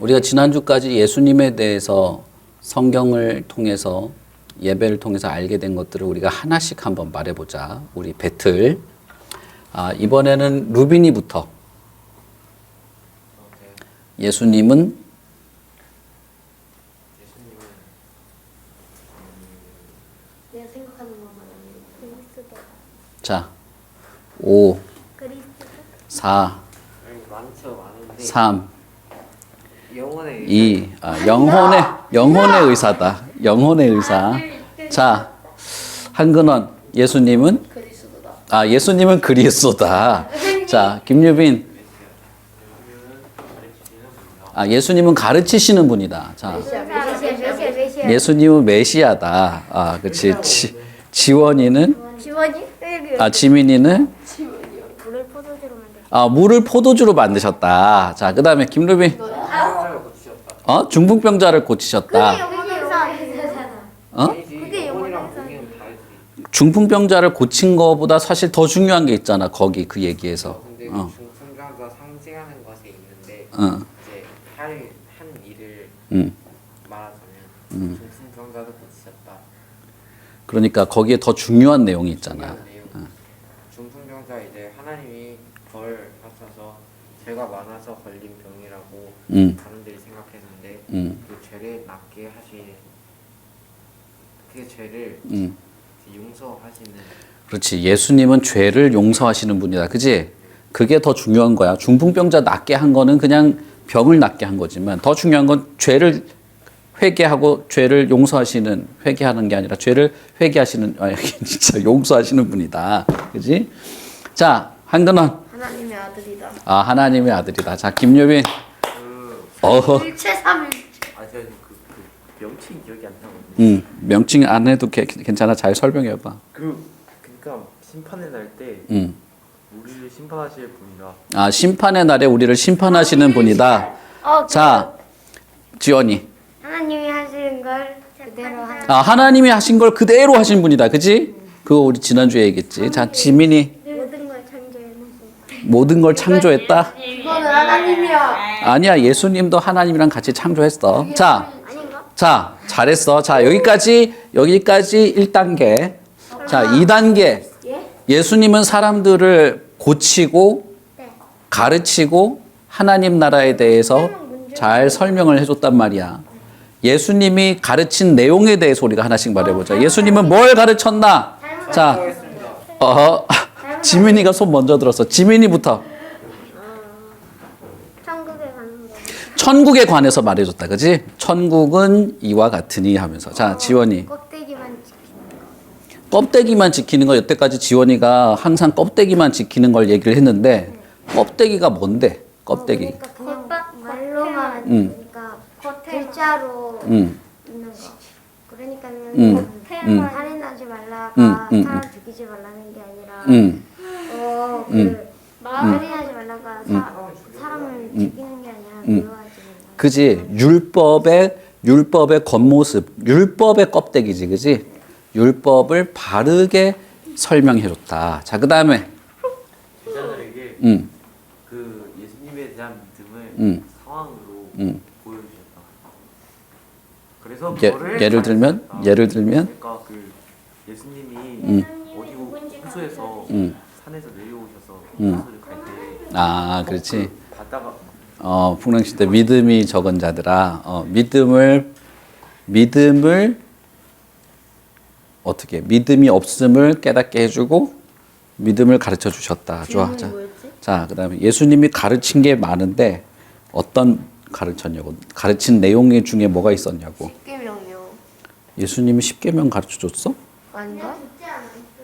우리가 지난주까지 예수님에 대해서 성경을 통해서 예배를 통해서 알게 된 것들을 우리가 하나씩 한번 말해보자. 우리 배틀. 아, 이번에는 루빈이부터. 예수님은 내가 생각하는 것만 아니고 그리스도 자, 5, 그리스도 4, 아니 많죠 많은데 3, 영혼의 2, 아, 영혼의 영혼의 의사다. 영혼의 의사. 자, 한근원 예수님은 그리스도다. 아 예수님은 그리스도다. 자, 김유빈 아 예수님은 가르치시는 분이다. 자. 예수님은 메시아다. 아, 그렇지. 지, 지원이는 지원이? 아 지민이는. 아 물을 포도주로 만드셨다. 자, 그다음에 김루빈 고치셨다. 어 중풍병자를 고치셨다. 어? 그게. 중풍병자를 고친 거보다 사실 더 중요한 게 있잖아. 거기 그 얘기에서. 근데 어. 중풍병자 상징하는 것에 있는데 어. 이제 할, 한 일을 음. 말하자면 음. 중풍병자도 고치셨다. 그러니까 거기에 더 중요한 내용이 있잖아. 중요한 내용. 중풍병자 이제 하나님이 벌 하셔서 죄가 많아서 걸린 병이라고 음. 음. 그 죄를 낫게 하신 그 죄를 음. 용서하시는 그렇지. 예수님은 죄를 용서하시는 분이다. 그지? 그게 더 중요한 거야. 중풍병자 낫게 한 거는 그냥 병을 낫게 한 거지만 더 중요한 건 죄를 회개하고 죄를 용서하시는 회개하는 게 아니라 죄를 회개하시는 아 진짜 용서하시는 분이다. 그지? 자, 한근원. 하나님의 아들이다. 아, 하나님의 아들이다. 자, 김유빈. 그 어허. 일체 삼일. 명칭이 기억이 안 나거든요. 음, 명칭 안 해도 개- 괜찮아. 잘 설명해 봐. 그 그러니까 심판의 날때 음. 우리를 심판하실 분이다. 아, 심판의 날에 우리를 심판하시는 분이다. 어, 자, 지원이. 하나님이 하시는 걸 그대로 하는. 아, 하나님이 하신 걸 그대로 하신 분이다. 그지? 그거 우리 지난주에 얘기했지. 자, 지민이 모든 걸 창조해놓으신. 모든 걸 창조했다? 이거는 하나님이야. 아니야. 예수님도 하나님이랑 같이 창조했어. 자? 자, 잘했어. 자, 여기까지, 여기까지 1단계. 자, 2단계. 예? 예수님은 사람들을 고치고 네. 가르치고 하나님 나라에 대해서 잘 설명을 해줬단 말이야. 예수님이 가르친 내용에 대해서 우리가 하나씩 말해보자. 예수님은 뭘 가르쳤나? 자, 어, 지민이가 손 먼저 들었어. 지민이부터 천국에 가는 거. 천국에 관해서 말해줬다. 그지? 천국은 이와 같으니 하면서. 자, 지원이. 껍데기만 지키는 거. 껍데기만 지키는 거 여태까지 지원이가 항상 껍데기만 지키는 걸 얘기를 했는데 껍데기가 뭔데? 껍데기. 그러니까 그냥 말로만 음. 그러니까 글자로 응. 있는 거. 그러니까는 음. 음. 살인하지 말라가 음, 음, 사람 죽이지 말라는 게 아니라 응. 어, 그 음. 살인하지 말라가 사, 사람을 죽이는 게 아니라 음. 미워하지 말라. 그지? 율법의 율법의 겉모습, 율법의 껍데기지, 그지? 율법을 바르게 설명해 줬다. 자, 그 다음에 제자들에게 음. 그 예수님에 대한 믿음을 음. 상황으로 음. 보여주셨다. 그래서 예, 그거를 예를 들면 가르쳤다. 예를 들면 그러니까 그 예수님이 음. 어디 호수에서 음. 산에서 내려오셔서 음. 호수를 갈때 아, 그렇지. 바다가 어, 풍랑시 때 믿음이 적은 자들아, 어, 믿음을 믿음을 어떻게 믿음이 없음을 깨닫게 해주고 믿음을 가르쳐 주셨다. 좋아. 자, 자, 그다음에 예수님이 가르친 게 많은데 어떤 가르쳤냐고 가르친 내용 중에 뭐가 있었냐고. 십계명이요. 예수님이 십계명 가르쳐 줬어? 아닌가?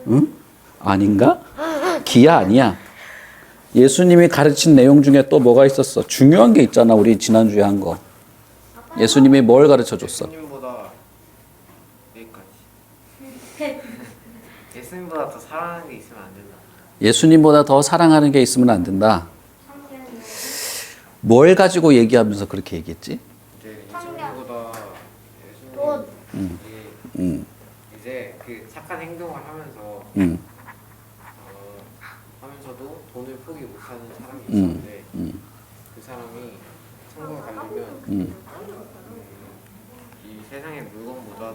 응? 아닌가? 기야 아니야. 예수님이 가르친 내용 중에 또 뭐가 있었어? 중요한 게 있잖아. 우리 지난주에 한 거. 예수님이 뭘 가르쳐 줬어? 예수님보다 여기까지. 예수님보다 더 사랑하는 게 있으면 안 된다. 예수님보다 더 사랑하는 게 있으면 안 된다. 뭘 가지고 얘기하면서 그렇게 얘기했지? 이제 예수님보다 또 예수님 음, 이제 그 착한 행동을 하면서 음, 어, 하면서도 돈을 포기 못하는 사람이 음, 있었는데 음, 그 사람이 천국에 가려면 음, 이 세상의 물건보다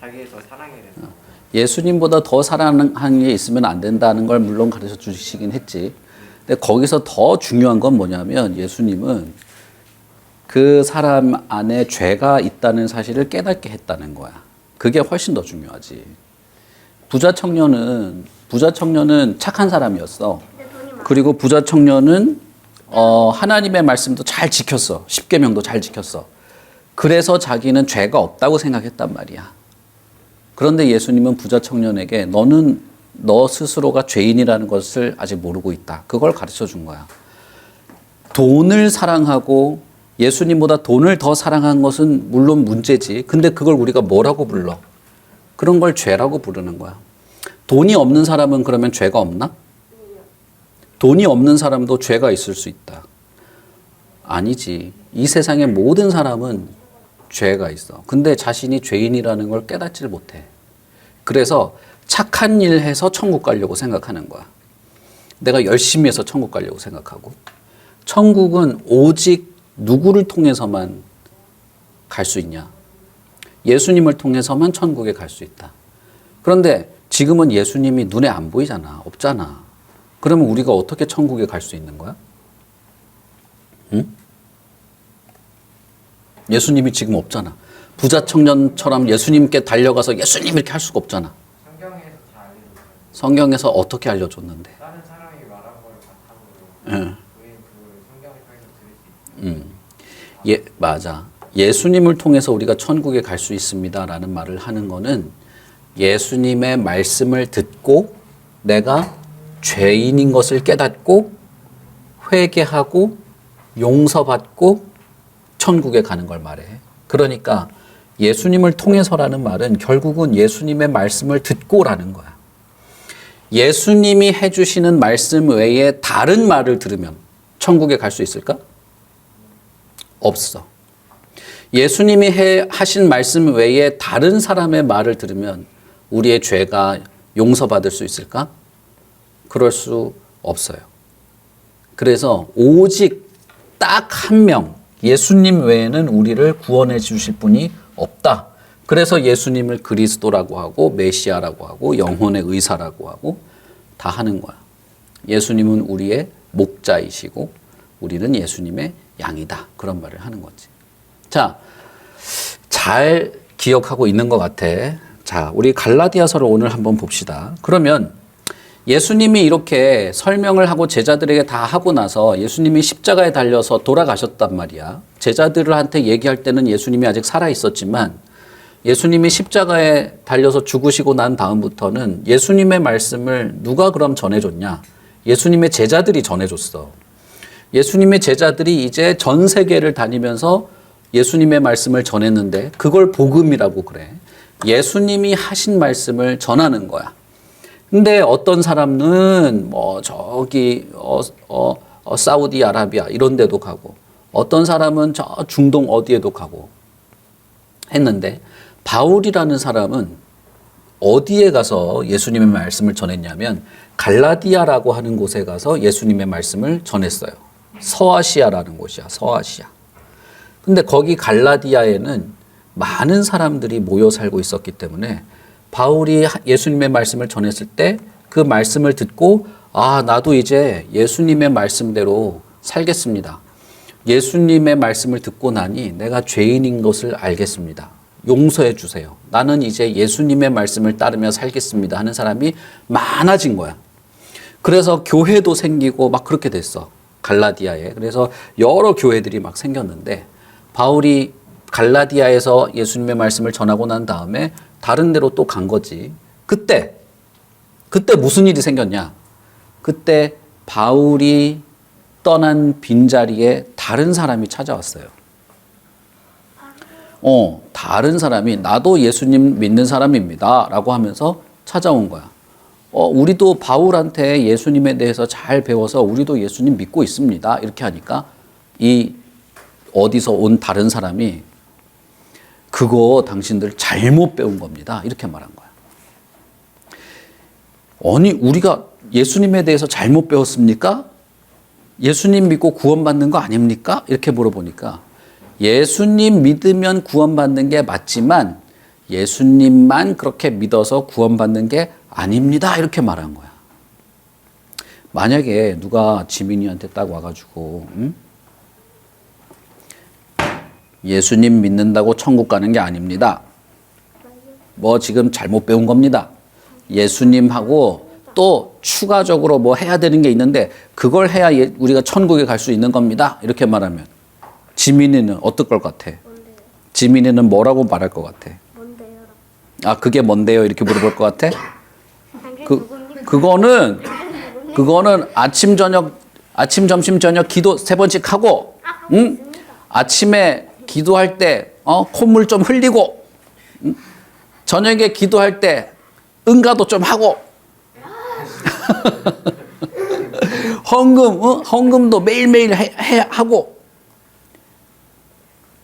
자기를 더 사랑해야 돼서 예수님보다 더 사랑하는 게 있으면 안 된다는 걸 물론 가르쳐 주시긴 했지. 근데 거기서 더 중요한 건 뭐냐면 예수님은 그 사람 안에 죄가 있다는 사실을 깨닫게 했다는 거야. 그게 훨씬 더 중요하지. 부자 청년은 부자 청년은 착한 사람이었어. 그리고 부자 청년은 어, 하나님의 말씀도 잘 지켰어. 십계명도 잘 지켰어. 그래서 자기는 죄가 없다고 생각했단 말이야. 그런데 예수님은 부자 청년에게 너는 너 스스로가 죄인이라는 것을 아직 모르고 있다. 그걸 가르쳐 준 거야. 돈을 사랑하고 예수님보다 돈을 더 사랑한 것은 물론 문제지. 근데 그걸 우리가 뭐라고 불러? 그런 걸 죄라고 부르는 거야. 돈이 없는 사람은 그러면 죄가 없나? 돈이 없는 사람도 죄가 있을 수 있다. 아니지. 이 세상의 모든 사람은 죄가 있어. 근데 자신이 죄인이라는 걸 깨닫지를 못해. 그래서 착한 일 해서 천국 가려고 생각하는 거야. 내가 열심히 해서 천국 가려고 생각하고. 천국은 오직 누구를 통해서만 갈 수 있냐? 예수님을 통해서만 천국에 갈 수 있다. 그런데 지금은 예수님이 눈에 안 보이잖아. 없잖아. 그러면 우리가 어떻게 천국에 갈 수 있는 거야? 응? 예수님이 지금 없잖아. 부자 청년처럼 예수님께 달려가서 예수님 이렇게 할 수가 없잖아. 성경에서. 성경에서 어떻게 알려줬는데? 다른 사람이 말한 걸 바탕으로 응. 음. 예, 맞아. 예수님을 통해서 우리가 천국에 갈 수 있습니다 라는 말을 하는 거는 예수님의 말씀을 듣고 내가 죄인인 것을 깨닫고 회개하고 용서받고 천국에 가는 걸 말해. 그러니까 예수님을 통해서라는 말은 결국은 예수님의 말씀을 듣고라는 거야. 예수님이 해주시는 말씀 외에 다른 말을 들으면 천국에 갈 수 있을까? 없어. 예수님이 해, 하신 말씀 외에 다른 사람의 말을 들으면 우리의 죄가 용서받을 수 있을까? 그럴 수 없어요. 그래서 오직 딱 한 명, 예수님 외에는 우리를 구원해 주실 분이 없다. 그래서 예수님을 그리스도라고 하고 메시아라고 하고 영혼의 의사라고 하고 다 하는 거야. 예수님은 우리의 목자이시고 우리는 예수님의 양이다. 그런 말을 하는 거지. 자, 잘 기억하고 있는 것 같아. 자, 우리 갈라디아서를 오늘 한번 봅시다. 그러면 예수님이 이렇게 설명을 하고 제자들에게 다 하고 나서 예수님이 십자가에 달려서 돌아가셨단 말이야. 제자들한테 얘기할 때는 예수님이 아직 살아 있었지만 예수님이 십자가에 달려서 죽으시고 난 다음부터는 예수님의 말씀을 누가 그럼 전해줬냐? 예수님의 제자들이 전해줬어. 예수님의 제자들이 이제 전 세계를 다니면서 예수님의 말씀을 전했는데 그걸 복음이라고 그래. 예수님이 하신 말씀을 전하는 거야. 근데 어떤 사람은 뭐 저기 어, 어, 어, 사우디아라비아 이런 데도 가고 어떤 사람은 저 중동 어디에도 가고 했는데 바울이라는 사람은 어디에 가서 예수님의 말씀을 전했냐면 갈라디아라고 하는 곳에 가서 예수님의 말씀을 전했어요. 서아시아라는 곳이야. 서아시아. 근데 거기 갈라디아에는 많은 사람들이 모여 살고 있었기 때문에 바울이 예수님의 말씀을 전했을 때 그 말씀을 듣고 아, 나도 이제 예수님의 말씀대로 살겠습니다. 예수님의 말씀을 듣고 나니 내가 죄인인 것을 알겠습니다. 용서해 주세요. 나는 이제 예수님의 말씀을 따르며 살겠습니다. 하는 사람이 많아진 거야. 그래서 교회도 생기고 막 그렇게 됐어. 갈라디아에. 그래서 여러 교회들이 막 생겼는데 바울이 갈라디아에서 예수님의 말씀을 전하고 난 다음에 다른 데로 또 간 거지. 그때 그때 무슨 일이 생겼냐? 그때 바울이 떠난 빈자리에 다른 사람이 찾아왔어요. 어, 다른 사람이 나도 예수님 믿는 사람입니다. 라고 하면서 찾아온 거야. 어, 우리도 바울한테 예수님에 대해서 잘 배워서 우리도 예수님 믿고 있습니다. 이렇게 하니까 이 어디서 온 다른 사람이 그거 당신들 잘못 배운 겁니다. 이렇게 말한 거야. 아니, 우리가 예수님에 대해서 잘못 배웠습니까? 예수님 믿고 구원받는 거 아닙니까? 이렇게 물어보니까 예수님 믿으면 구원받는 게 맞지만 예수님만 그렇게 믿어서 구원받는 게 아닙니다. 이렇게 말한 거야. 만약에 누가 지민이한테 딱 와가지고, 응? 예수님 믿는다고 천국 가는 게 아닙니다. 뭐 지금 잘못 배운 겁니다. 예수님하고 또 추가적으로 뭐 해야 되는 게 있는데 그걸 해야 예- 우리가 천국에 갈 수 있는 겁니다. 이렇게 말하면 지민이는 어떨 것 같아? 뭔데요? 지민이는 뭐라고 말할 것 같아? 뭔데요? 아 그게 뭔데요? 이렇게 물어볼 것 같아? 그? 그거는 그거는 아침 저녁 아침 점심 저녁 기도 세 번씩 하고 응? 아침에 기도할 때 어, 콧물 좀 흘리고 응? 저녁에 기도할 때 응가도 좀 하고 헌금 어? 헌금도 매일매일 해, 해 하고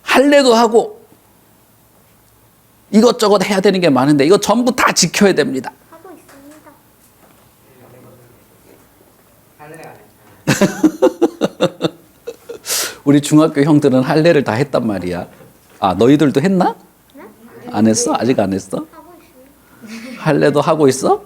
할례도 하고 이것저것 해야 되는 게 많은데 이거 전부 다 지켜야 됩니다. 하고 있습니다. 할래 안 했잖아. 우리 중학교 형들은 할례를 다 했단 말이야. 아, 너희들도 했나? 안 했어? 아직 안 했어? 할례도 하고 있어?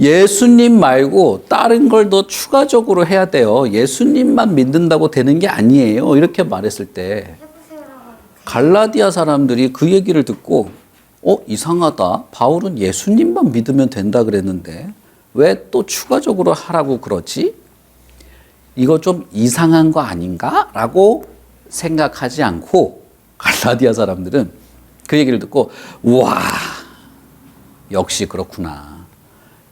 예수님 말고 다른 걸 더 추가적으로 해야 돼요. 예수님만 믿는다고 되는 게 아니에요. 이렇게 말했을 때. 갈라디아 사람들이 그 얘기를 듣고 어 이상하다. 바울은 예수님만 믿으면 된다 그랬는데 왜 또 추가적으로 하라고 그러지? 이거 좀 이상한 거 아닌가 라고 생각하지 않고 갈라디아 사람들은 그 얘기를 듣고 와 역시 그렇구나.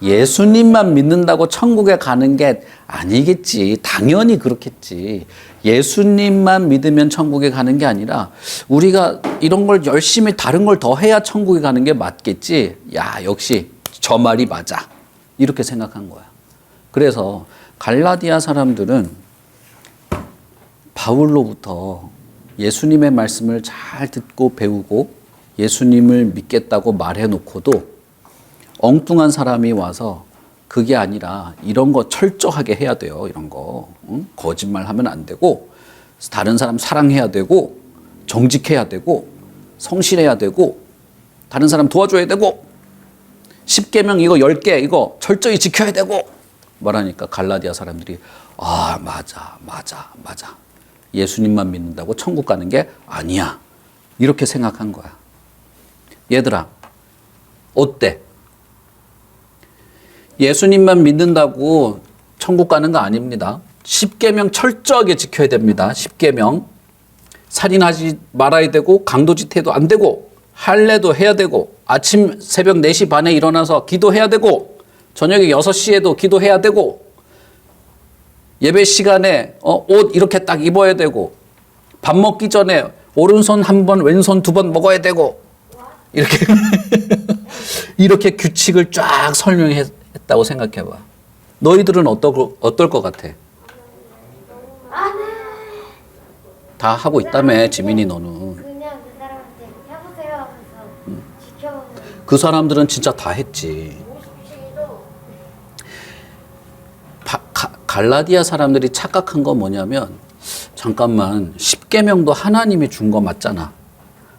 예수님만 믿는다고 천국에 가는 게 아니겠지. 당연히 그렇겠지. 예수님만 믿으면 천국에 가는 게 아니라 우리가 이런 걸 열심히 다른 걸 더 해야 천국에 가는 게 맞겠지. 야, 역시 저 말이 맞아. 이렇게 생각한 거야. 그래서 갈라디아 사람들은 바울로부터 예수님의 말씀을 잘 듣고 배우고 예수님을 믿겠다고 말해 놓고도 엉뚱한 사람이 와서 그게 아니라 이런 거 철저하게 해야 돼요. 이런 거. 응? 거짓말 하면 안 되고 다른 사람 사랑해야 되고 정직해야 되고 성실해야 되고 다른 사람 도와줘야 되고 10계명 이거 10개 이거 철저히 지켜야 되고 말하니까 갈라디아 사람들이 아, 맞아. 맞아. 맞아. 예수님만 믿는다고 천국 가는 게 아니야. 이렇게 생각한 거야. 얘들아. 어때? 예수님만 믿는다고 천국 가는 거 아닙니다. 10계명 철저하게 지켜야 됩니다. 10계명. 살인하지 말아야 되고 강도짓 해도 안 되고 할례도 해야 되고 아침 새벽 4시 반에 일어나서 기도해야 되고 저녁에 6시에도 기도해야 되고 예배 시간에 어, 옷 이렇게 딱 입어야 되고 밥 먹기 전에 오른손 한 번 왼손 두 번 먹어야 되고 이렇게 이렇게 규칙을 쫙 설명했다고 생각해 봐. 너희들은 어떨, 거- 어떨 것 같아? 다 하고 있다며 지민이 너는. 그 지켜보는 그 사람들은 진짜 다 했지. 모습치도 바- 가- 갈라디아 사람들이 착각한 건 뭐냐면 잠깐만 십계명도 하나님이 준 거 맞잖아.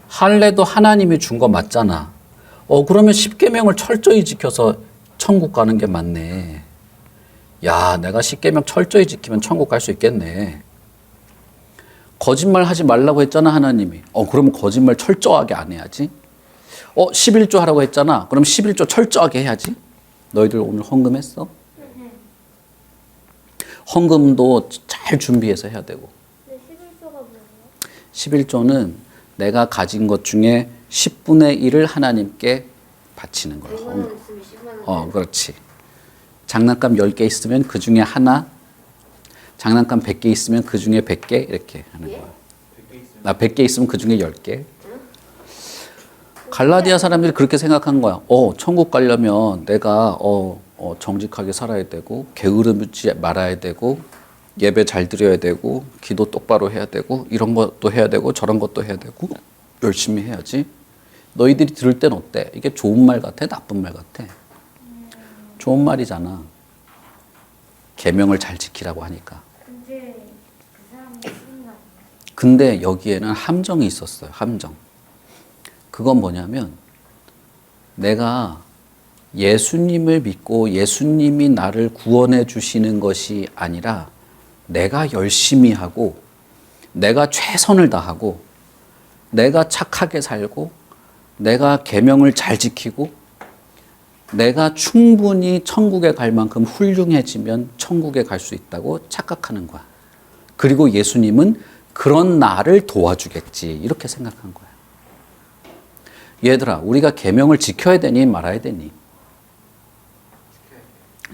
할례도 하나님이 준 거 맞잖아. 어 그러면 십계명을 철저히 지켜서 천국 가는 게 맞네. 야, 내가 십계명 철저히 지키면 천국 갈 수 있겠네. 거짓말 하지 말라고 했잖아, 하나님이. 어, 그러면 거짓말 철저하게 안 해야지. 어, 11조 하라고 했잖아. 그럼 11조 철저하게 해야지. 너희들 오늘 헌금했어? 헌금도 잘 준비해서 해야 되고. 근데 11조가 뭐예요? 11조는 내가 가진 것 중에 10분의 1을 하나님께 바치는 거예요. 100만 원 있으면 10만 원 어, 그렇지. 장난감 10개 있으면 그 중에 하나, 장난감 100개 있으면 그 중에 100개 이렇게 하는 거야. 나 100개 있으면 그 중에 10개. 갈라디아 사람들이 그렇게 생각한 거야. 어, 천국 가려면 내가 어, 어, 정직하게 살아야 되고 게으르지 말아야 되고 예배 잘 드려야 되고 기도 똑바로 해야 되고 이런 것도 해야 되고 저런 것도 해야 되고 열심히 해야지. 너희들이 들을 땐 어때? 이게 좋은 말 같아? 나쁜 말 같아? 좋은 말이잖아. 계명을 잘 지키라고 하니까. 근데 그 근데 여기에는 함정이 있었어요. 함정. 그건 뭐냐면 내가 예수님을 믿고 예수님이 나를 구원해 주시는 것이 아니라 내가 열심히 하고 내가 최선을 다하고 내가 착하게 살고 내가 계명을 잘 지키고 내가 충분히 천국에 갈 만큼 훌륭해지면 천국에 갈 수 있다고 착각하는 거야. 그리고 예수님은 그런 나를 도와주겠지 이렇게 생각한 거야. 얘들아, 우리가 계명을 지켜야 되니 말아야 되니?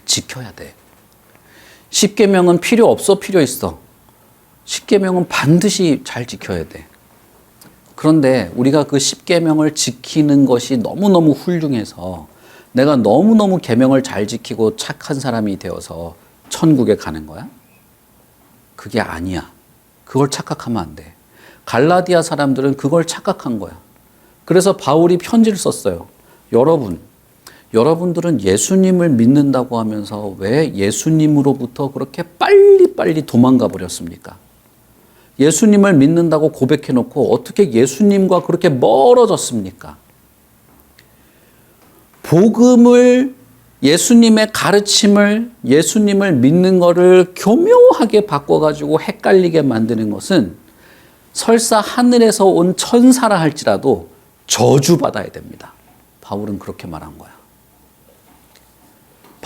지켜야 돼. 십계명은 필요 없어 필요 있어. 십계명은 반드시 잘 지켜야 돼. 그런데 우리가 그 십계명을 지키는 것이 너무너무 훌륭해서 내가 너무너무 계명을 잘 지키고 착한 사람이 되어서 천국에 가는 거야? 그게 아니야. 그걸 착각하면 안 돼. 갈라디아 사람들은 그걸 착각한 거야. 그래서 바울이 편지를 썼어요. 여러분, 여러분들은 예수님을 믿는다고 하면서 왜 예수님으로부터 그렇게 빨리빨리 도망가 버렸습니까? 예수님을 믿는다고 고백해 놓고 어떻게 예수님과 그렇게 멀어졌습니까? 복음을 예수님의 가르침을 예수님을 믿는 것을 교묘하게 바꿔가지고 헷갈리게 만드는 것은 설사 하늘에서 온 천사라 할지라도 저주받아야 됩니다. 바울은 그렇게 말한 거야.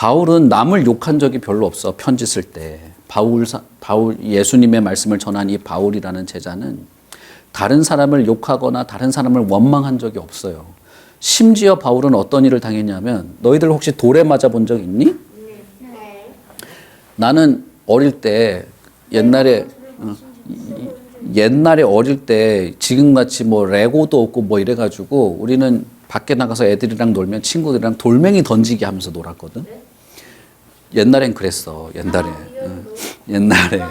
바울은 남을 욕한 적이 별로 없어 편지 쓸 때. 바울 바울 예수님의 말씀을 전한 이 바울이라는 제자는 다른 사람을 욕하거나 다른 사람을 원망한 적이 없어요. 심지어 바울은 어떤 일을 당했냐면 너희들 혹시 돌에 맞아 본 적 있니? 네. 나는 어릴 때 옛날에 옛날에 어릴 때 지금 같이 뭐 레고도 없고 뭐 이래 가지고 우리는 밖에 나가서 애들이랑 놀면 친구들이랑 돌멩이 던지기 하면서 놀았거든. 옛날엔 그랬어. 옛날에. 응. 옛날에.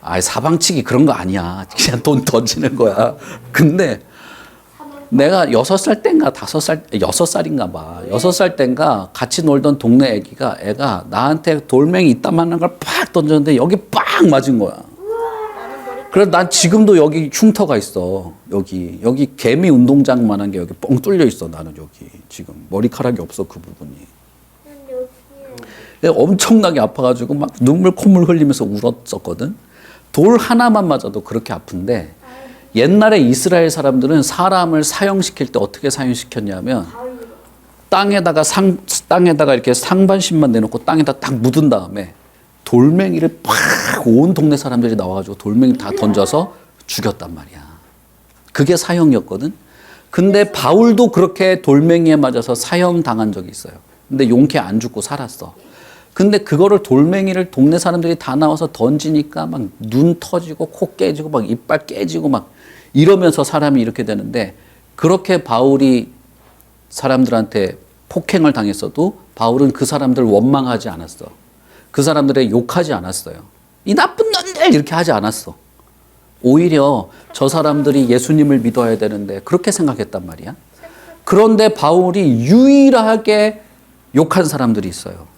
아, 사방치기 그런 거 아니야. 그냥 돈 던지는 거야. 근데 내가 여섯 살 땐가 다섯 살 여섯 살인가 봐. 여섯 살 땐가 같이 놀던 동네 애기가 애가 나한테 돌멩이 이따만한 걸 팍 던졌는데 여기 빡 맞은 거야. 그래서 난 지금도 여기 흉터가 있어. 여기 여기 개미 운동장만한 게 여기 뻥 뚫려 있어. 나는 여기 지금 머리카락이 없어 그 부분이. 내가 엄청나게 아파가지고 막 눈물 콧물 흘리면서 울었었거든. 돌 하나만 맞아도 그렇게 아픈데 옛날에 이스라엘 사람들은 사람을 사형시킬 때 어떻게 사형시켰냐면 땅에다가 상 땅에다가 이렇게 상반신만 내놓고 땅에다 딱 묻은 다음에 돌멩이를 팍 온 동네 사람들이 나와가지고 돌멩이 다 던져서 죽였단 말이야. 그게 사형이었거든. 근데 바울도 그렇게 돌멩이에 맞아서 사형 당한 적이 있어요. 근데 용케 안 죽고 살았어. 근데 그거를 돌멩이를 동네 사람들이 다 나와서 던지니까 막 눈 터지고 코 깨지고 막 이빨 깨지고 막 이러면서 사람이 이렇게 되는데 그렇게 바울이 사람들한테 폭행을 당했어도 바울은 그 사람들 원망하지 않았어. 그 사람들의 욕하지 않았어요. 이 나쁜 놈들 이렇게 하지 않았어. 오히려 저 사람들이 예수님을 믿어야 되는데 그렇게 생각했단 말이야. 그런데 바울이 유일하게 욕한 사람들이 있어요.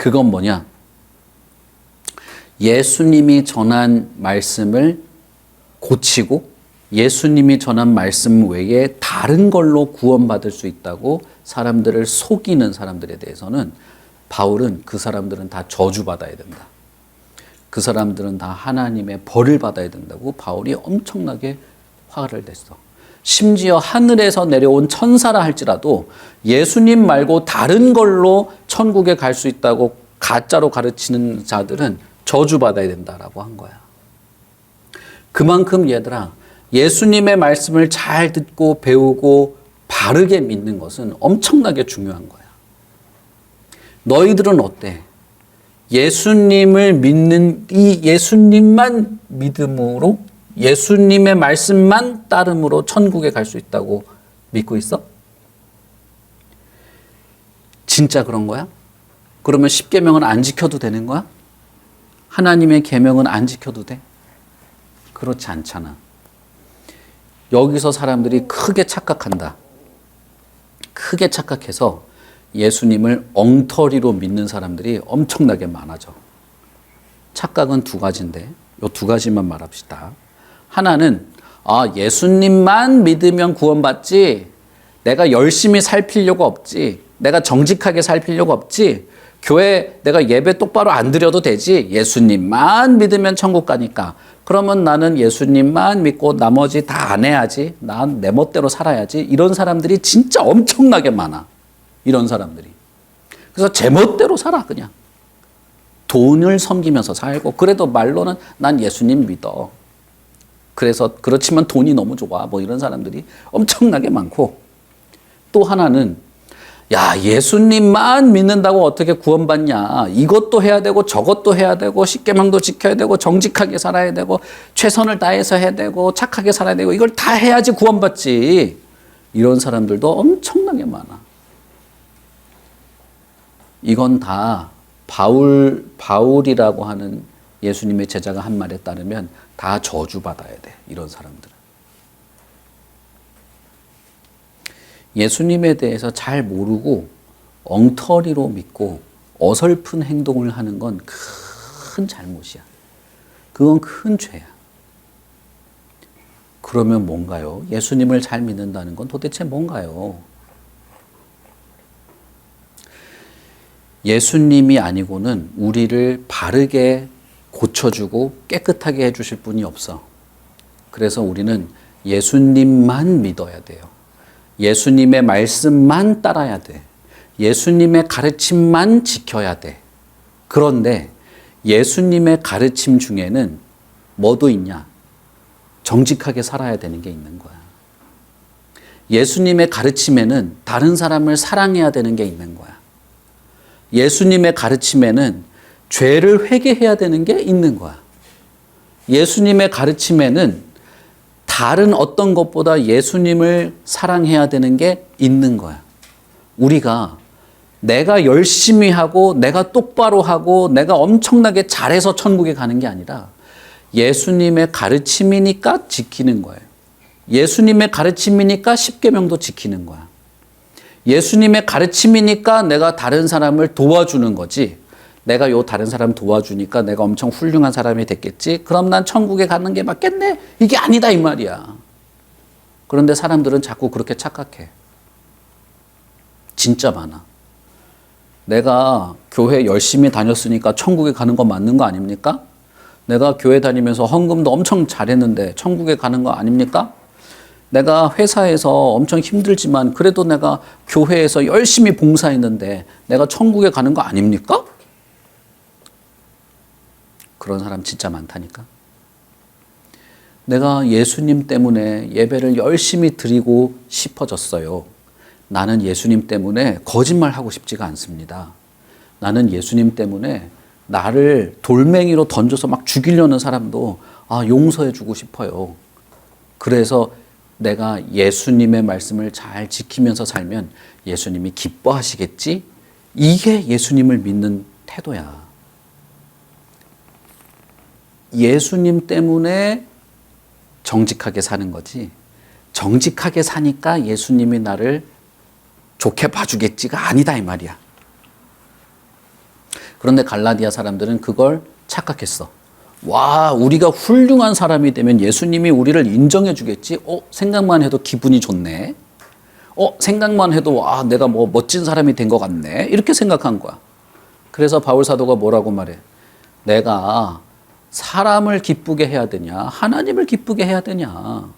그건 뭐냐? 예수님이 전한 말씀을 고치고 예수님이 전한 말씀 외에 다른 걸로 구원받을 수 있다고 사람들을 속이는 사람들에 대해서는 바울은 그 사람들은 다 저주받아야 된다. 그 사람들은 다 하나님의 벌을 받아야 된다고 바울이 엄청나게 화를 냈어. 심지어 하늘에서 내려온 천사라 할지라도 예수님 말고 다른 걸로 천국에 갈 수 있다고 가짜로 가르치는 자들은 저주받아야 된다라고 한 거야. 그만큼 얘들아, 예수님의 말씀을 잘 듣고 배우고 바르게 믿는 것은 엄청나게 중요한 거야. 너희들은 어때? 예수님을 믿는 이 예수님만 믿음으로 예수님의 말씀만 따름으로 천국에 갈 수 있다고 믿고 있어? 진짜 그런 거야? 그러면 십계명은 안 지켜도 되는 거야? 하나님의 계명은 안 지켜도 돼? 그렇지 않잖아. 여기서 사람들이 크게 착각한다. 크게 착각해서 예수님을 엉터리로 믿는 사람들이 엄청나게 많아져. 착각은 두 가지인데 요두 가지만 말합시다. 하나는 아 예수님만 믿으면 구원받지. 내가 열심히 살 필요가 없지. 내가 정직하게 살 필요가 없지. 교회 내가 예배 똑바로 안 드려도 되지. 예수님만 믿으면 천국 가니까. 그러면 나는 예수님만 믿고 나머지 다 안 해야지. 난 내 멋대로 살아야지. 이런 사람들이 진짜 엄청나게 많아. 이런 사람들이. 그래서 제 멋대로 살아 그냥. 돈을 섬기면서 살고 그래도 말로는 난 예수님 믿어. 그래서 그렇지만 돈이 너무 좋아. 뭐 이런 사람들이 엄청나게 많고 또 하나는 야, 예수님만 믿는다고 어떻게 구원받냐. 이것도 해야 되고 저것도 해야 되고 십계명도 지켜야 되고 정직하게 살아야 되고 최선을 다해서 해야 되고 착하게 살아야 되고 이걸 다 해야지 구원받지. 이런 사람들도 엄청나게 많아. 이건 다 바울 바울이라고 하는 예수님의 제자가 한 말에 따르면 다 저주받아야 돼. 이런 사람들은. 예수님에 대해서 잘 모르고 엉터리로 믿고 어설픈 행동을 하는 건 큰 잘못이야. 그건 큰 죄야. 그러면 뭔가요? 예수님을 잘 믿는다는 건 도대체 뭔가요? 예수님이 아니고는 우리를 바르게 고쳐주고 깨끗하게 해주실 분이 없어. 그래서 우리는 예수님만 믿어야 돼요. 예수님의 말씀만 따라야 돼. 예수님의 가르침만 지켜야 돼. 그런데 예수님의 가르침 중에는 뭐도 있냐? 정직하게 살아야 되는 게 있는 거야. 예수님의 가르침에는 다른 사람을 사랑해야 되는 게 있는 거야. 예수님의 가르침에는 죄를 회개해야 되는 게 있는 거야. 예수님의 가르침에는 다른 어떤 것보다 예수님을 사랑해야 되는 게 있는 거야. 우리가 내가 열심히 하고 내가 똑바로 하고 내가 엄청나게 잘해서 천국에 가는 게 아니라 예수님의 가르침이니까 지키는 거예요. 예수님의 가르침이니까 십계명도 지키는 거야. 예수님의 가르침이니까 내가 다른 사람을 도와주는 거지. 내가 요 다른 사람 도와주니까 내가 엄청 훌륭한 사람이 됐겠지. 그럼 난 천국에 가는 게 맞겠네. 이게 아니다 이 말이야. 그런데 사람들은 자꾸 그렇게 착각해. 진짜 많아. 내가 교회 열심히 다녔으니까 천국에 가는 거 맞는 거 아닙니까? 내가 교회 다니면서 헌금도 엄청 잘했는데 천국에 가는 거 아닙니까? 내가 회사에서 엄청 힘들지만 그래도 내가 교회에서 열심히 봉사했는데 내가 천국에 가는 거 아닙니까? 그런 사람 진짜 많다니까. 내가 예수님 때문에 예배를 열심히 드리고 싶어졌어요. 나는 예수님 때문에 거짓말 하고 싶지가 않습니다. 나는 예수님 때문에 나를 돌멩이로 던져서 막 죽이려는 사람도 아, 용서해 주고 싶어요. 그래서 내가 예수님의 말씀을 잘 지키면서 살면 예수님이 기뻐하시겠지? 이게 예수님을 믿는 태도야. 예수님 때문에 정직하게 사는 거지. 정직하게 사니까 예수님이 나를 좋게 봐주겠지가 아니다 이 말이야. 그런데 갈라디아 사람들은 그걸 착각했어. 와, 우리가 훌륭한 사람이 되면 예수님이 우리를 인정해 주겠지? 어, 생각만 해도 기분이 좋네. 어, 생각만 해도 와, 내가 뭐 멋진 사람이 된 것 같네. 이렇게 생각한 거야. 그래서 바울 사도가 뭐라고 말해? 내가 사람을 기쁘게 해야 되냐? 하나님을 기쁘게 해야 되냐?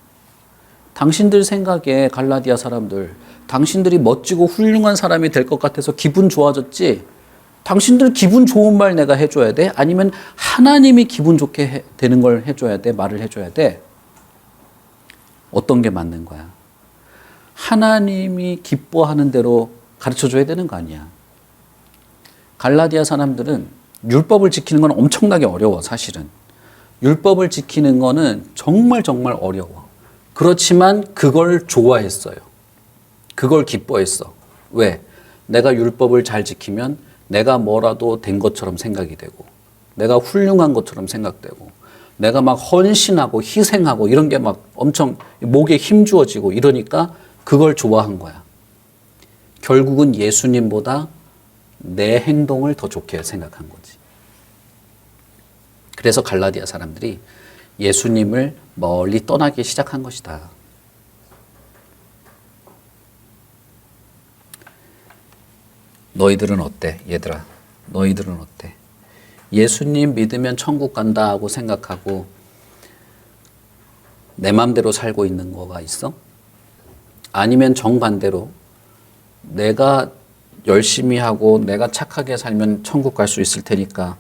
당신들 생각에 갈라디아 사람들, 당신들이 멋지고 훌륭한 사람이 될 것 같아서 기분 좋아졌지? 당신들 기분 좋은 말 내가 해줘야 돼? 아니면 하나님이 기분 좋게 해, 되는 걸 해줘야 돼? 말을 해줘야 돼? 어떤 게 맞는 거야? 하나님이 기뻐하는 대로 가르쳐 줘야 되는 거 아니야. 갈라디아 사람들은 율법을 지키는 건 엄청나게 어려워, 사실은. 율법을 지키는 거는 정말 정말 어려워. 그렇지만 그걸 좋아했어요. 그걸 기뻐했어. 왜? 내가 율법을 잘 지키면 내가 뭐라도 된 것처럼 생각이 되고, 내가 훌륭한 것처럼 생각되고, 내가 막 헌신하고 희생하고 이런 게 막 엄청 목에 힘 주어지고 이러니까 그걸 좋아한 거야. 결국은 예수님보다 내 행동을 더 좋게 생각한 거지. 그래서 갈라디아 사람들이 예수님을 멀리 떠나기 시작한 것이다. 너희들은 어때? 얘들아. 너희들은 어때? 예수님 믿으면 천국 간다 하고 생각하고 내 맘대로 살고 있는 거가 있어? 아니면 정반대로 내가 열심히 하고 내가 착하게 살면 천국 갈 수 있을 테니까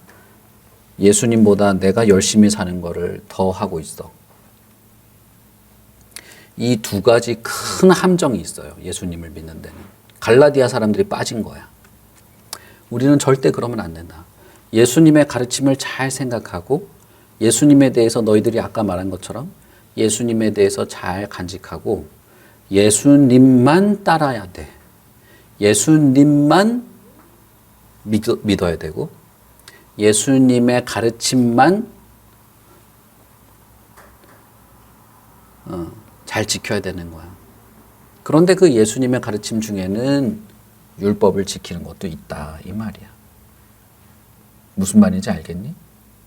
예수님보다 내가 열심히 사는 거를 더 하고 있어. 이 두 가지 큰 함정이 있어요. 예수님을 믿는 데는. 갈라디아 사람들이 빠진 거야. 우리는 절대 그러면 안 된다. 예수님의 가르침을 잘 생각하고 예수님에 대해서 너희들이 아까 말한 것처럼 예수님에 대해서 잘 간직하고 예수님만 따라야 돼. 예수님만 믿어, 믿어야 되고 예수님의 가르침만 어, 잘 지켜야 되는 거야. 그런데 그 예수님의 가르침 중에는 율법을 지키는 것도 있다 이 말이야. 무슨 말인지 알겠니?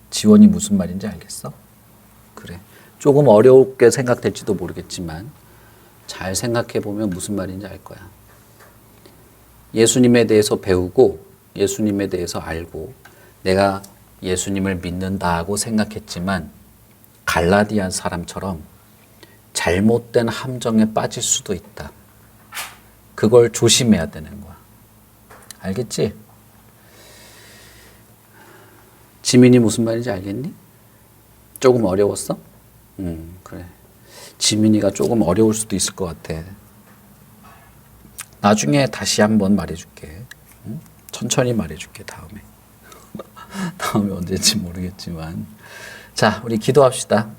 지원이 무슨 말인지 알겠어? 그래. 조금 어렵게 생각될지도 모르겠지만 잘 생각해 보면 무슨 말인지 알 거야. 예수님에 대해서 배우고 예수님에 대해서 알고 내가 예수님을 믿는다고 생각했지만 갈라디안 사람처럼 잘못된 함정에 빠질 수도 있다. 그걸 조심해야 되는 거야. 알겠지? 지민이 무슨 말인지 알겠니? 조금 어려웠어? 음, 그래. 지민이가 조금 어려울 수도 있을 것 같아. 나중에 다시 한번 말해줄게. 응? 천천히 말해줄게, 다음에. 다음에 언제인지 모르겠지만. 자, 우리 기도합시다.